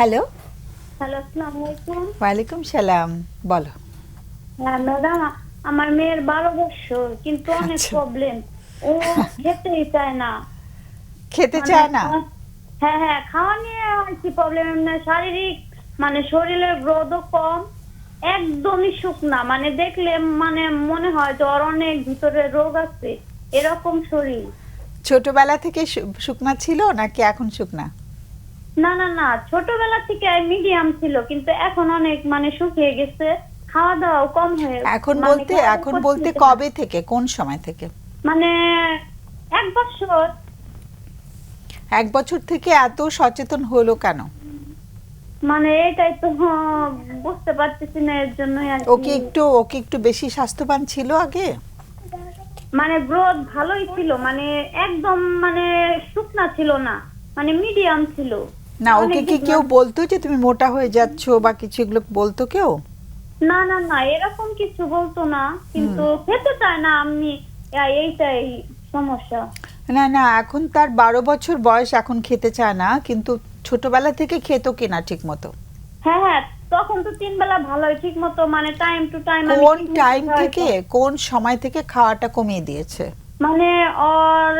Hello. Hello আসসালামু আলাইকুম। ওয়ালাইকুম সালাম বলো। হ্যাঁ ম্যাডাম আমার মেয়ের বারো বছর কিন্তু অনেক আচ্ছা। প্রবলেম ও খেতেই চায় না। খেতে মানে চায় না? হ্যাঁ হ্যাঁ খাওয়া নিয়ে আর কি প্রবলেম শারীরিক মানে শরীরের গ্রোথও কম। একদমই শুকনা মানে দেখলে মানে মনে হয় যে ওর অনেক ভিতরে রোগ আছে। এরকম শরীর। ছোটবেলা থেকে শুকনা ছিল নাকি এখন শুকনা না না না ছোটবেলা থেকে মিডিয়াম ছিল কিন্তু এখন অনেক মানে শুকিয়ে গেছে খাওয়া দাওয়াও কম হয়ে এখন মানে বলতে এখন দাওয়া বলতে কবে থেকে কোন সময় থেকে? মানে এক বছর। এক বছর থেকে এত সচেতন হলো কেন? মানে এটাই তো বুঝতে পারতেছি না এর জন্যই আর ওকে একটু ওকে একটু বেশি স্বাস্থ্যবান ছিল আগে? মানে গ্রোথ ভালোই ছিল মানে একদম মানে শুকনা ছিল না মানে মিডিয়াম ছিল। না ওকে কি কেউ বলতো যে তুমি মোটা হয়ে যাচ্ছ বা কিছু এগুলো বলতো কেউ? না না না এরকম কিছু বলতো না কিন্তু খেতে চায় না আমি এইটাই সমস্যা। না না এখন তার বারো বছর বয়স এখন খেতে চায় না কিন্তু ছোটবেলা থেকে খেত কিনা ঠিক মতো। হ্যাঁ হ্যাঁ তখন তো তিন বেলা ভালোই ঠিক মতো মানে টাইম টু টাইম কোন টাইম থেকে কোন সময় থেকে খাওয়াটা কমিয়ে দিয়েছে? মানে ওর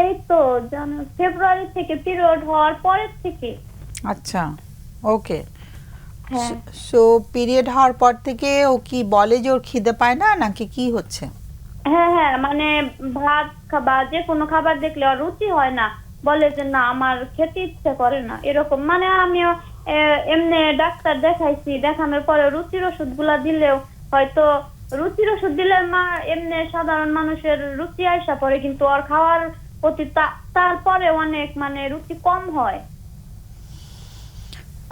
এই তো জানো ফেব্রুয়ারি থেকে পিরিয়ড হওয়ার পরের থেকে। আচ্ছা ওকে সো পিরিয়ড হওয়ার পর থেকে ও কি বলে যে ওর খিদে পায় না নাকি কি হচ্ছে? হ্যাঁ হ্যাঁ মানে ভাত খাবার যে কোনো খাবার দেখলে ওর রুচি হয় না। বলে যে না আমার খেতে ইচ্ছে করে না এরকম। মানে আমিও এমনি ডাক্তার দেখাইছি দেখানোর পরে রুচির ওষুধগুলা দিলেও হয়তো রুচির ওষুধ দিলে মা এমনি সাধারণ মানুষের রুচি আইসা পড়ে কিন্তু ওর খাওয়ার প্রতি তারপরে অনেক মানে রুচি কম হয়।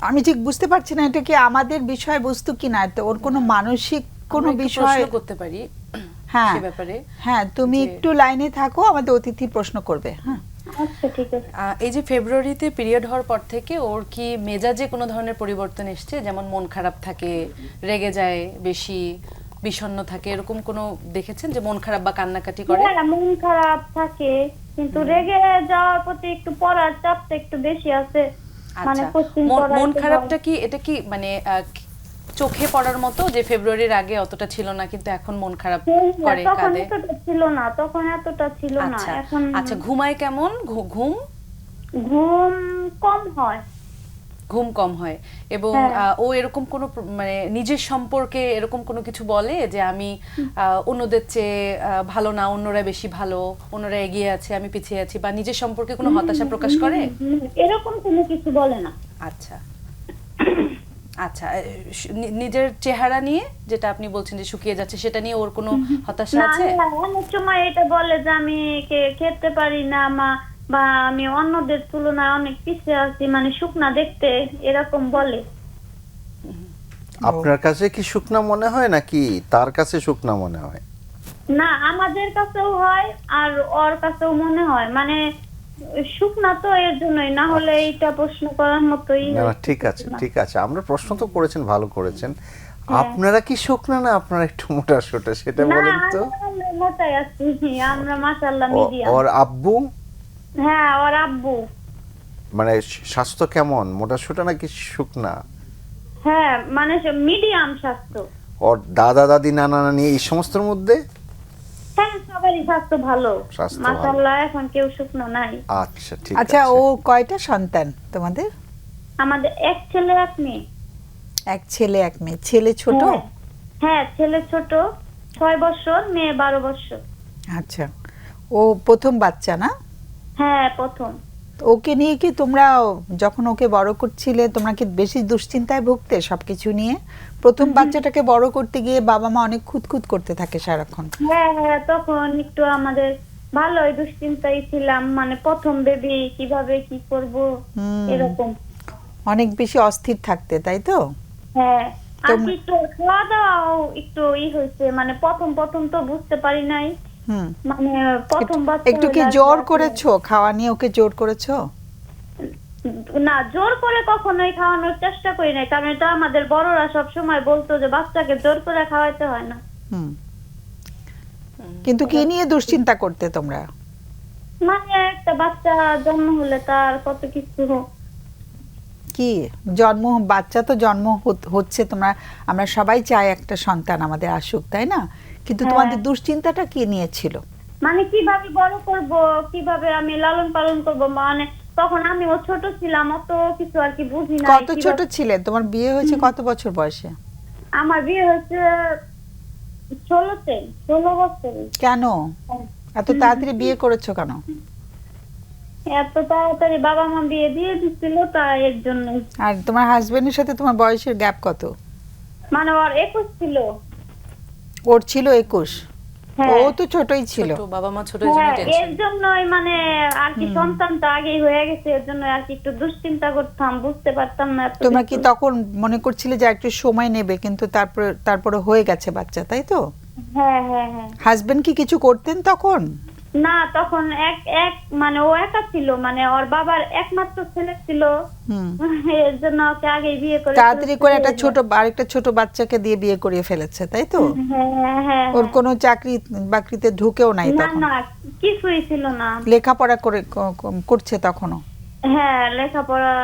আমি ঠিক বুঝতে পারছি না এটা কি আমাদের বিষয়বস্তু কিনা? তো ওর কোনো মানসিক কোনো বিষয় প্রশ্ন করতে পারি হ্যাঁ ব্যাপারে হ্যাঁ তুমি একটু লাইনে থাকো আমাদের অতিথি প্রশ্ন করবে হ্যাঁ। আচ্ছা ঠিক আছে। এই যে ফেব্রুয়ারিতে পিরিয়ড হওয়ার পর থেকে ওর কি মেজাজে কোনো ধরনের পরিবর্তন এসছে? যেমন মন খারাপ থাকে রেগে যায় বেশি বিষণ্ণ থাকে এরকম কোনো দেখেছেন যে মন খারাপ বা কান্নাকাটি করে? হ্যাঁ মন খারাপ থাকে কিন্তু রেগে যাওয়ার প্রতি একটু পড়ার চাপটা একটু বেশি আছে। মানে আচ্ছা মন- মন খারাপটা কি এটা কি মানে চোখে পড়ার মতো যে ফেব্রুয়ারির আগে অতটা ছিল না কিন্তু এখন মন খারাপ করে কাঁদে এতটা ছিল না তখন এতটা ছিল না আচ্ছা। এখন আচ্ছা ঘুমায় কেমন? ঘুম? ঘুম কম হয়। ঘুম কম হয়। এবং হ্যাঁ। ও এরকম কোনো মানে নিজের সম্পর্কে এরকম কোনো কিছু বলে যে আমি অন্যদের চেয়ে ভালো না অন্যরা বেশি ভালো অন্যরা এগিয়ে আছে আমি পিছিয়ে আছি বা নিজের সম্পর্কে কোনো হতাশা প্রকাশ করে? এরকম কোনো কিছু বলে না। আচ্ছা। আচ্ছা নিজের চেহারা নিয়ে যেটা আপনি বলছেন যে শুকিয়ে যাচ্ছে সেটা নিয়ে ওর কোনো হতাশা না আছে? না, অনেক সময় এটা বলে যে আমি খেতে পারি না মা বা আমি অন্যদের তুলনায় অনেক পিছিয়ে আছি মানে শুকনা দেখতে এরকম বলে। আপনার কাছে কি শুকনা মনে হয় নাকি তার কাছে শুকনা মনে হয়? না আমাদের কাছেও হয় আর ওর কাছেও মনে হয়। মানে শুকনা তো এর জন্যই না হলে এইটা প্রশ্ন করার মতোই না ঠিক আছে ঠিক আছে। আমরা প্রশ্ন তো করেছেন ভালো করেছেন। আপনারা কি শুকনা না আপনারা একটু মোটা সোটা সেটা বলেন তো? আমরা মোটাই আছি আমরা মাশাআল্লাহ মিডিয়াম। ওর আব্বু? হ্যাঁ ওর আব্বু। মানে স্বাস্থ্য কেমন? মোটা সোটা নাকি শুকনা? হ্যাঁ মানে মিডিয়াম স্বাস্থ্য। ওর দাদা দাদি নানা নানি এই সমস্তর মধ্যে? হ্যাঁ সবারই স্বাস্থ্য ভালো। মাশাআল্লাহ এখন কেউ শুকনো নাই। আচ্ছা ঠিক আছে। আচ্ছা ও কয়টা সন্তান তোমাদের? আমাদের এক ছেলে এক মেয়ে। এক ছেলে এক মেয়ে। ছেলে ছোট? হ্যাঁ। হ্যাঁ ছেলে ছোট ছয় বছর মেয়ে বারো বছর। আচ্ছা। ও প্রথম বাচ্চা না? হ্যাঁ প্রথম। ওকে নিয়ে কি তোমরা যখন ওকে বড় করছিলে তোমরা কি বেশি দুশ্চিন্তায় ভুগতে সবকিছু নিয়ে? প্রথম বাচ্চাটাকে বড় করতে গিয়ে বাবা মা অনেক খুঁতখুত করতে থাকে সারাক্ষণ। হ্যাঁ হ্যাঁ তখন একটু আমাদের ভালোই দুশ্চিন্তায় ছিলাম। মানে প্রথম বেবি কীভাবে কি করব এরকম। অনেক বেশি অস্থির থাকতে তাই তো? হ্যাঁ আর কি একটু খাওয়া দাওয়াও একটু ই হয়েছে। মানে প্রথম প্রথম তো বুঝতে পারি নাই। মানে প্রথম বাচ্চা একটু কি জোর করেছ? খাওয়া নিয়ে ওকে জোর করেছ? না জোর করে কখনোই খাওয়ানোর চেষ্টা করি নাই কারণ এটা আমাদের বড়রা সব সময় বলতো যে বাচ্চাকে জোর করে খাওয়াইতে হয় না। কিন্তু কি নিয়ে দুশ্চিন্তা করতে তোমরা? মানে একটা বাচ্চা জন্ম হলে তার কত কিছু কি? জন্ম বাচ্চা তো জন্ম হচ্ছে তোমরা আমরা সবাই চাই একটা সন্তান আমাদের আসুক তাই না? কিন্তু হ্যাঁ। তোমাদের দুশ্চিন্তাটা কি নিয়েছিল? মানে কীভাবে বড় করব কীভাবে আমি লালন পালন করব মানে তখন আমি ও ছোট ছিলাম অত কিছু আর কি বুঝি না কত ছোট ছিলে? তোমার বিয়ে হয়েছে কত বছর বয়সে? আমার বিয়ে হয়েছে ষোলোতে ষোলো বছরে। কেন? এত তাড়াতাড়ি বিয়ে করেছ কেন? এত তাড়াতাড়ি বাবা মা বিয়ে দিয়ে দিচ্ছিল তাই এর জন্য আর তোমার হাজবেন্ডের সাথে তোমার বয়সের গ্যাপ কত? মানে ওর একুশ ছিল। ওর ছিল একুশ। হ্যাঁ। ও তো ছোটই ছিল। ছোট বাবা মা ছোট হ্যাঁ জন্য এর জন্যই মানে আর কি সন্তান তো আগেই হয়ে গেছে এর জন্য আর কি একটু দুশ্চিন্তা করতাম বুঝতে পারতাম না তোমরা কি তখন মনে করছিলে যে একটু সময় নেবে কিন্তু তারপর তারপরে হয়ে গেছে বাচ্চা তাই তো? হ্যাঁ হ্যাঁ হ্যাঁ। হাজবেন্ড কি কিছু করতেন তখন? না তখন এক এক মানে ও একা ছিল মানে ওর বাবার একমাত্র ছেলে ছিল। এর জন্য ওকে আগেই বিয়ে করে তাড়াতাড়ি করে একটা ছোট আরেকটা ছোট বাচ্চাকে দিয়ে বিয়ে করিয়ে ফেলেছে তাই তো? হ্যাঁ হ্যাঁ হ্যাঁ। ওর কোনো চাকরি বাকরিতে ঢুকেও নাই না তখন? না কিছুই ছিল না। লেখাপড়া করে করছে তখনও? হ্যাঁ লেখাপড়া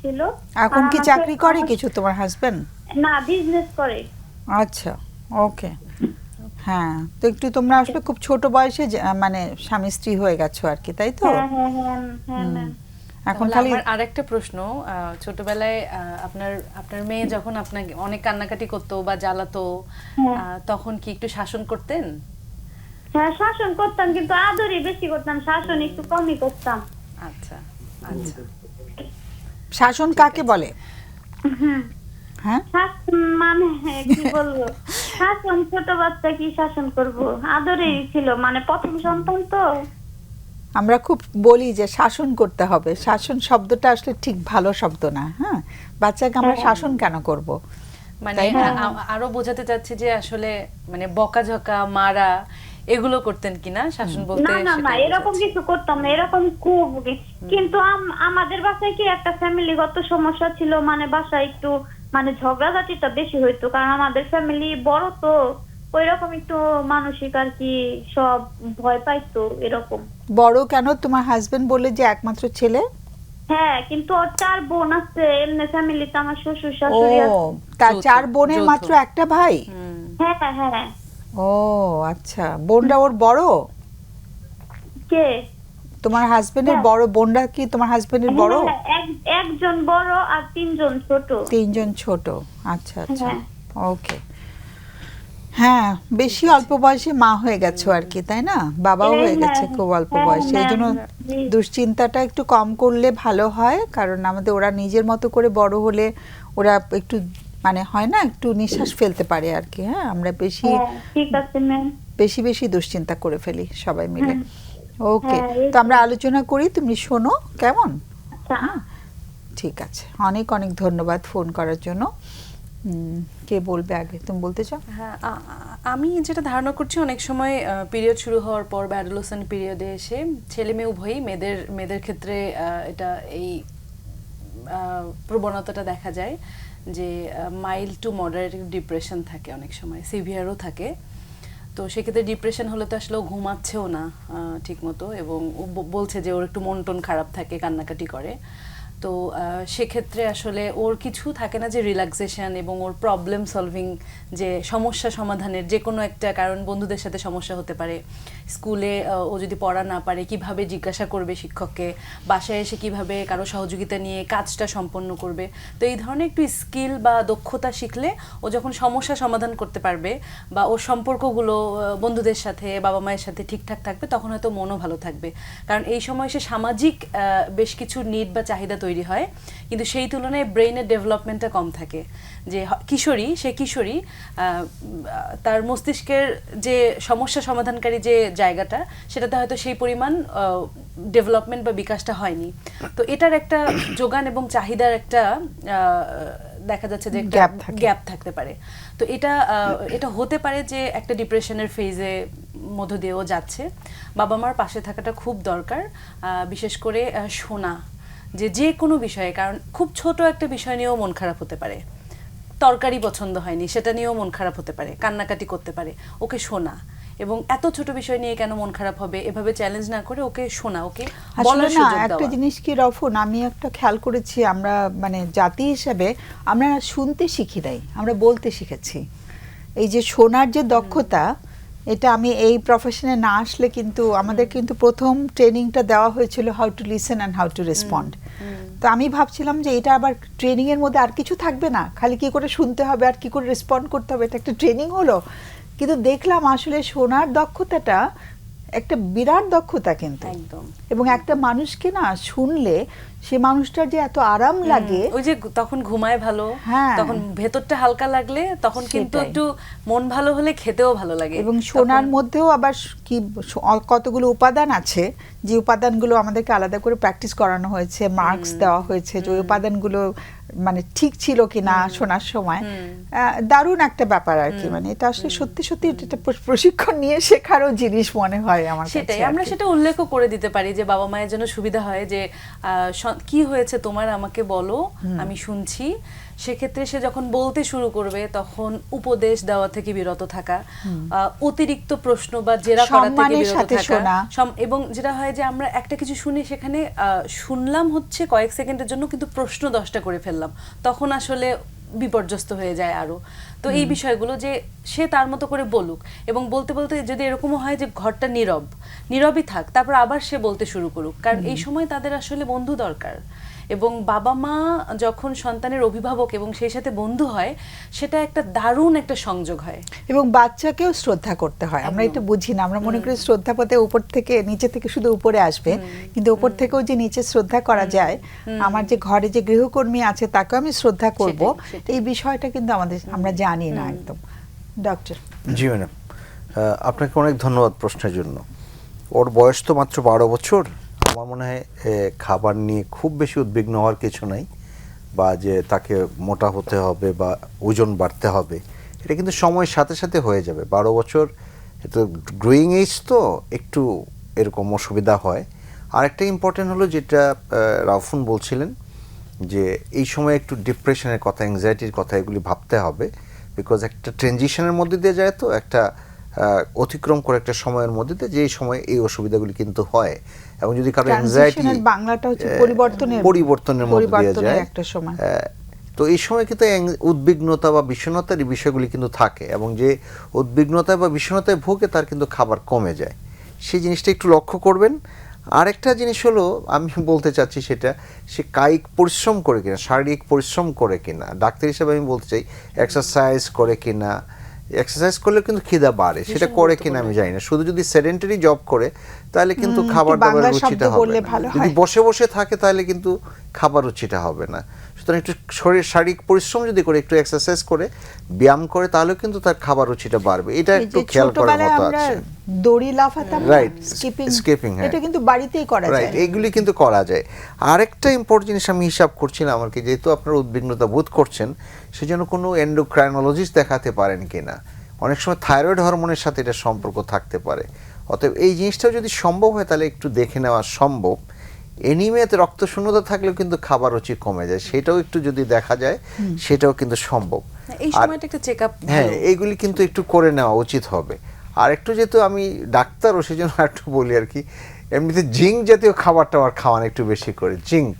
ছিল। এখন কি চাকরি করে কিছু তোমার হাজবেন্ড না বিজনেস করে। আচ্ছা ওকে হ্যাঁ তো একটু তোমরা আসলে খুব ছোট বয়সে মানে স্বামী স্ত্রী হয়ে গেছো আর কি তাই তো? হ্যাঁ হ্যাঁ হ্যাঁ এখন খালি আরেকটা প্রশ্ন ছোটবেলায় আপনার আপনার মেয়ে যখন আপনাকে অনেক কান্নাকাটি করতো বা জ্বালাতো। তখন কি একটু শাসন করতেন? হ্যাঁ শাসন করতাম কিন্তু আদরই বেশি করতাম শাসন একটু কমই করতাম। আচ্ছা আচ্ছা। শাসন কাকে বলে? হ্যাঁ। মানে কি বলব? শাসন ছোট বাচ্চা কি শাসন করব? আদরেই ছিল মানে প্রথম সন্তান তো। আমরা খুব বলি যে শাসন করতে হবে। শাসন শব্দটা আসলে ঠিক ভালো শব্দ না হ্যাঁ? বাচ্চাকে আমরা হ্যাঁ। শাসন কেন করব? মানে আরও বোঝাতে চাচ্ছি যে আসলে মানে বকাঝকা মারা এগুলো করতেন কিনা শাসন বলতে না না না এরকম কিছু করতাম না এরকম খুব কিন্তু আম- আমাদের বাসায় কি একটা ফ্যামিলিগত সমস্যা ছিল? মানে বাসায় একটু মানে ঝগড়াঝাটিটা বেশি হইতো কারণ আমাদের ফ্যামিলি বড় তো ওই রকম একটু মানসিক আর কি সব ভয় পাইতো এরকম। বড় কেন? তোমার হাজবেন্ড বললে যে একমাত্র ছেলে? হ্যাঁ কিন্তু ওর চার বোন আছে এমনি ফ্যামিলিতে আমার শ্বশুর ও শাশুড়ি আছে। তার চার বোনের মাত্র একটা ভাই। হ্যাঁ হ্যাঁ। ও আচ্ছা। বোনটা ওর বড়? কে? তোমার হাজবেন্ডের হ্যাঁ। বড় বোনটা কি তোমার হাজবেন্ডের বড়? হ্যাঁ, এক- একজন বড় আর তিনজন ছোট। তিনজন ছোট। আচ্ছা আচ্ছা। হ্যাঁ। ওকে হ্যাঁ বেশি অল্প বয়সে মা হয়ে গেছো আর কি তাই না? বাবাও হ্যাঁ, হয়ে গেছে হ্যাঁ, খুব অল্প হ্যাঁ, বয়সে। এই জন্য হ্যাঁ, দুশ্চিন্তাটা একটু কম করলে ভালো হয় কারণ আমাদের ওরা নিজের মতো করে বড় হলে ওরা একটু মানে হয় না একটু নিঃশ্বাস ফেলতে পারে আর কি হ্যাঁ? আমরা বেশি হ্যাঁ ঠিক আছে ম্যাম বেশি বেশি দুশ্চিন্তা করে ফেলি সবাই মিলে। হ্যাঁ। ওকে হ্যাঁ, তো আমরা আলোচনা করি তুমি শোনো কেমন? আচ্ছা ঠিক আছে অনেক অনেক ধন্যবাদ ফোন করার জন্য। কে বলবে আগে? তুমি বলতে চাও? হ্যাঁ আমি যেটা ধারণা করছি অনেক সময় পিরিয়ড শুরু হওয়ার পর বা অ্যাডোলেসেন্ট পিরিয়ডে এসে ছেলে মেয়ে উভয়ই মেয়েদের মেয়েদের ক্ষেত্রে আহ, এটা এই আহ, প্রবণতাটা দেখা যায় যে মাইল্ড টু মডারেট ডিপ্রেশন থাকে অনেক সময় সিভিয়ারও থাকে। তো সেক্ষেত্রে ডিপ্রেশন হলে তো আসলে ঘুমাচ্ছেও না ঠিকমতো এবং বলছে যে ওর একটু মন টন খারাপ থাকে, কান্নাকাটি করে। তো সেক্ষেত্রে আসলে ওর কিছু থাকে না যে রিল্যাক্সেশন এবং ওর প্রবলেম সলভিং যে সমস্যা সমাধানের যে কোনো একটা কারণ বন্ধুদের সাথে সমস্যা হতে পারে। স্কুলে ও যদি পড়া না পারে, কীভাবে জিজ্ঞাসা করবে শিক্ষককে? বাসায় এসে কীভাবে কারও সহযোগিতা নিয়ে কাজটা সম্পন্ন করবে? তো এই ধরনের একটু স্কিল বা দক্ষতা শিখলে ও যখন সমস্যা সমাধান করতে পারবে বা ওর সম্পর্কগুলো বন্ধুদের সাথে, বাবা মায়ের সাথে ঠিকঠাক থাকবে, তখন হয়তো মনও ভালো থাকবে। কারণ এই সময় সে সামাজিক বেশ কিছু নিড বা চাহিদা তৈরি হয় কিন্তু সেই তুলনায় ব্রেইনের ডেভেলপমেন্টটা কম থাকে। যে কিশোরী সে কিশোরী তার মস্তিষ্কের যে সমস্যা সমাধানকারী যে জায়গাটা সেটাতে হয়তো সেই পরিমাণ ডেভেলপমেন্ট বা বিকাশটা হয়নি। তো এটার একটা যোগান এবং চাহিদার একটা দেখা যাচ্ছে যে গ্যাপ থাকতে পারে। তো এটা এটা হতে পারে যে একটা ডিপ্রেশনের ফেজে মধ্য দিয়েও যাচ্ছে। বাবা মার পাশে থাকাটা খুব দরকার বিশেষ করে শোনা যে যে কোনো বিষয়ে কারণ খুব ছোট একটা বিষয় নিয়েও মন খারাপ হতে পারে। তরকারি পছন্দ হয়নি সেটা নিয়েও মন খারাপ হতে পারে কান্নাকাটি করতে পারে। ওকে শোনা। এবং এত ছোট বিষয় নিয়ে কেন মন খারাপ হবে? এভাবে চ্যালেঞ্জ না করে ওকে শোনা ওকে বলার একটা জিনিস কি রফুন আমি একটা খেয়াল করেছি আমরা মানে জাতি হিসেবে আমরা শুনতে শিখি নাই আমরা বলতে শিখেছি। এই যে শোনার যে দক্ষতা এটা আমি এই প্রফেশনে না আসলে কিন্তু আমাদের কিন্তু প্রথম ট্রেনিংটা দেওয়া হয়েছিল how to listen and how to respond তো আমি ভাবছিলাম যে এটা আবার ট্রেনিং এর মধ্যে আর কিছু থাকবে না। খালি কি করে শুনতে হবে আর কি করে রেসপন্ড করতে হবে এটা একটা ট্রেনিং হলো। কিন্তু দেখলাম আসলে শোনার দক্ষতাটা একটা বিরাট দক্ষতা কিন্তু। একদম। এবং একটা মানুষকে না শুনলে সে মানুষটার যে এত আরাম লাগে ওই যে তখন ঘুমায় ভালো হ্যাঁ। তখন ভেতরটা হালকা লাগলে তখন কিন্তু একটু মন ভালো হলে খেতেও ভালো লাগে এবং তখন- মধ্যেও আবার কি কতগুলো উপাদান আছে যে উপাদানগুলো আমাদেরকে আলাদা করে প্র্যাকটিস করানো হয়েছে মার্কস দেওয়া হয়েছে যে ওই উপাদানগুলো মানে ঠিক ছিল কিনা শোনার সময় দারুণ একটা ব্যাপার আর কি। মানে এটা আসলে সত্যি সত্যি এটা প্রশিক্ষণ নিয়ে শেখারও জিনিস মনে হয় আমার সেটাই আমরা সেটা উল্লেখও করে দিতে পারি যে বাবা মায়ের জন্য সুবিধা হয় যে কি হয়েছে তোমার আমাকে বলো আমি শুনছি। সেক্ষেত্রে সে যখন বলতে শুরু করবে তখন উপদেশ দেওয়া থেকে বিরত থাকা আহ, অতিরিক্ত প্রশ্ন বা জেরা করা থেকে বিরত থাকা। এবং যেটা হয় যে আমরা একটা কিছু শুনি সেখানে আহ, শুনলাম হচ্ছে কয়েক সেকেন্ডের জন্য কিন্তু প্রশ্ন দশটা করে ফেললাম। তখন আসলে বিপর্যস্ত হয়ে যায় আরও। তো এই বিষয়গুলো যে সে তার মতো করে বলুক এবং বলতে বলতে যদি এরকমও হয় যে ঘরটা নীরব নীরবই থাক তারপর আবার সে বলতে শুরু করুক। কারণ এই সময় তাদের আসলে বন্ধু দরকার। এবং বাবা মা যখন সন্তানের অভিভাবক এবং সেই সাথে বন্ধু হয় সেটা একটা দারুণ একটা সংযোগ হয়। এবং বাচ্চাকেও শ্রদ্ধা করতে হয়। আমরা এটা বুঝি না আমরা মনে করি শ্রদ্ধা পথে উপর থেকে নিচে থেকে শুধু উপরে আসবে। কিন্তু উপর থেকেও যে নিচে শ্রদ্ধা করা যায় আমার যে ঘরে যে গৃহকর্মী আছে তাকে আমি শ্রদ্ধা করব। এই বিষয়টা কিন্তু আমাদের আমরা জানি না একদম। ডক্টর জি ম্যাডাম। আহ, আপনাকে অনেক ধন্যবাদ প্রশ্নের জন্য। ওর বয়স তো মাত্র বারো বছর। আমার মনে হয় খাবার নিয়ে খুব বেশি উদ্বিগ্ন হওয়ার কিছু নাই বা যে তাকে মোটা হতে হবে বা ওজন বাড়তে হবে, এটা কিন্তু সময়ের সাথে সাথে হয়ে যাবে। বারো বছর তো গ্রোয়িং এজ তো একটু এরকম অসুবিধা হয়। আরেকটা ইম্পর্টেন্ট হলো যেটা রাফুন বলছিলেন যে এই সময় একটু ডিপ্রেশনের কথা অ্যাংজাইটির কথা এগুলি ভাবতে হবে বিকজ একটা ট্রানজিশনের মধ্যে দিয়ে যায় তো, একটা অতিক্রম করে একটা সময়ের মধ্যে দিয়ে যে সময় এই অসুবিধাগুলি কিন্তু হয়। এবং যদি কারও অ্যাংজাইটি বাংলাটা হচ্ছে পরিবর্তনের পরিবর্তনের মধ্যে দিয়ে যায়। একটা সময়। তো এই সময় কিন্তু উদ্বিগ্নতা বা বিষণ্ণতার এই বিষয়গুলি কিন্তু থাকে এবং যে উদ্বিগ্নতা বা বিষণ্ণতায় ভোগে তার কিন্তু খাবার কমে যায়। সেই জিনিসটা একটু লক্ষ্য করবেন। আরেকটা জিনিস হলো আমি বলতে চাচ্ছি সেটা সে কায়িক পরিশ্রম করে কিনা শারীরিক পরিশ্রম করে কিনা ডাক্তার হিসেবে আমি বলতে চাই এক্সারসাইজ করে কিনা এক্সারসাইজ করলে কিন্তু খিদা বাড়ে সেটা করে কিনা আমি জানি না। শুধু যদি সেডেন্টারি জব করে তাহলে কিন্তু খাবার দাবার রুচিটা হবে না। যদি বসে বসে থাকে তাহলে কিন্তু খাবার রুচিটা হবে না। সুতরাং একটু শরীর শারীরিক পরিশ্রম যদি করে একটু এক্সারসাইজ করে ব্যায়াম করে তাহলেও কিন্তু তার খাবার রুচিটা বাড়বে। এটা একটু খেয়াল করার মতো আমরা আছে। দড়ি লাফাতাম Right, স্কিপিং হ্যাঁ। এটা কিন্তু বাড়িতেই করা যায়। রাইট এইগুলি কিন্তু করা যায়। আরেকটা ইম্পর্টেন্ট জিনিস আমি হিসাব করছিলাম আর কি যেহেতু আপনারা উদ্বিগ্নতা বোধ করছেন সেজন্য কোনো এন্ডোক্রাইনোলজিস্ট দেখাতে পারেন কিনা? অনেক সময় থাইরয়েড হরমোনের সাথে এটা সম্পর্ক থাকতে পারে। অতএব এই জিনিসটাও যদি সম্ভব হয় তাহলে একটু দেখে নেওয়া সম্ভব। এনিমেতে রক্ত শূন্যতা থাকলেও কিন্তু খাবার রুচি কমে যায়। সেটাও একটু যদি দেখা যায় সেটাও কিন্তু সম্ভব। এই সময়টা একটা চেক আপ হ্যাঁ এইগুলি কিন্তু একটু করে নেওয়া উচিত হবে। আর একটু যেহেতু আমি ডাক্তারও সেই জন্য একটু বলি আর কি এমনিতে জিঙ্ক জাতীয় খাবার টাবার খাওয়ান একটু বেশি করে। জিঙ্ক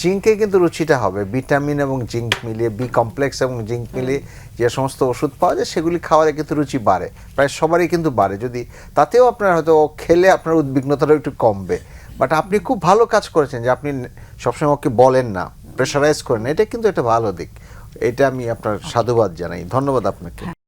জিঙ্কে কিন্তু রুচিটা হবে। ভিটামিন এবং জিঙ্ক মিলিয়ে বি কমপ্লেক্স এবং জিঙ্ক মিলিয়ে যে সমস্ত ওষুধ পাওয়া যায় সেগুলি খাওয়ালে কিন্তু রুচি বাড়ে। প্রায় সবারই কিন্তু বাড়ে। যদি তাতেও আপনার হয়তো খেলে আপনার উদ্বিগ্নতাটাও একটু কমবে। বাট আপনি খুব ভালো কাজ করেছেন যে আপনি সবসময় ওকে বলেন না প্রেশারাইজ করেন। এটা কিন্তু একটা ভালো দিক। এটা আমি আপনার সাধুবাদ জানাই। ধন্যবাদ আপনাকে।